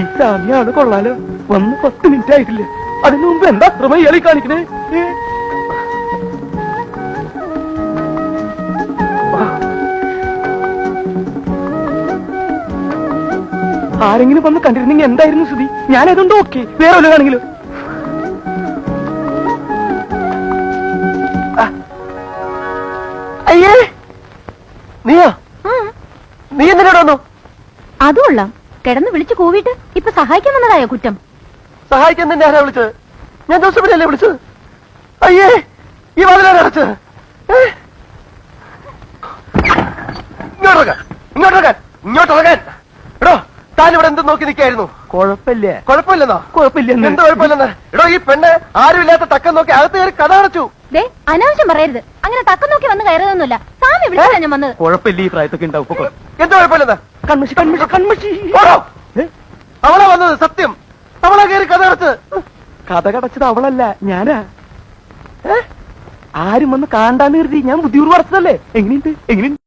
ഈ സാമിയാണ് കൊള്ളാലോ. വന്ന് പത്ത് മിനിറ്റ് ആയിട്ടില്ല. അതിനു മുമ്പ് എന്താ അക്രമം ഇയാളി കാണിക്കണേ? ആരെങ്കിലും വന്ന് കണ്ടിരുന്നെങ്കിൽ എന്തായിരുന്നു സ്ഥിതി? ഞാൻ അതുകൊണ്ട് ഓക്കെ വേറെ വല്ലതാണെങ്കിലും അയ്യേ നീയാ? നീ എന്തിനോട് വന്നു? അതുകൊള്ളാം കിടന്ന് വിളിച്ചു കൂവിട്ട് ഇപ്പൊ സഹായിക്കാൻ വന്നതായോ കുറ്റം? സഹായിക്കാൻ തന്നെ ആരാ വിളിച്ചത്? ഞാൻ ജോസഫിനല്ലേ വിളിച്ചത്? അയ്യേ ഈ? ഇങ്ങോട്ടിറങ്ങാൻ ഇങ്ങോട്ടിറങ്ങാൻ ഇങ്ങോട്ടിറങ്ങാൻ എടോ താൻ ഇവിടെ എന്ത് നോക്കി നിൽക്കായിരുന്നു കുഴപ്പമില്ലേ. കുഴപ്പമില്ലെന്നോ? കുഴപ്പമില്ല എന്ത് കുഴപ്പമില്ലെന്ന്? എടോ ഈ പെണ്ണ് ആരുമില്ലാത്ത തക്കം നോക്കി അകത്ത് കയറി കഥ അടച്ചു. ദേ അനാവശ്യം പറയരുത്. അങ്ങനെ തക്കം നോക്കി വന്ന് കയറുതൊന്നുമില്ല സാമി വിളിച്ചാ ഞാൻ വന്നത്. കുഴപ്പമില്ല ഈ പ്രായത്തൊക്കെ ഉണ്ടാവും. എന്ത് കുഴപ്പമില്ലെന്ന്? കൺമഷി കൺമഷി കൺമഷി. അവളാ വന്നത് സത്യം. അവളാ കയറി കഥ അടച്ചത്. കഥ കടച്ചത് അവളല്ല ഞാനാ. ഏ? ആരും വന്ന് കാണ്ടാന്ന് കരുതി ഞാൻ ബുദ്ധിപൂർവം അടച്ചതല്ലേ എങ്ങനെയുണ്ട്? എങ്ങനെയുണ്ട്?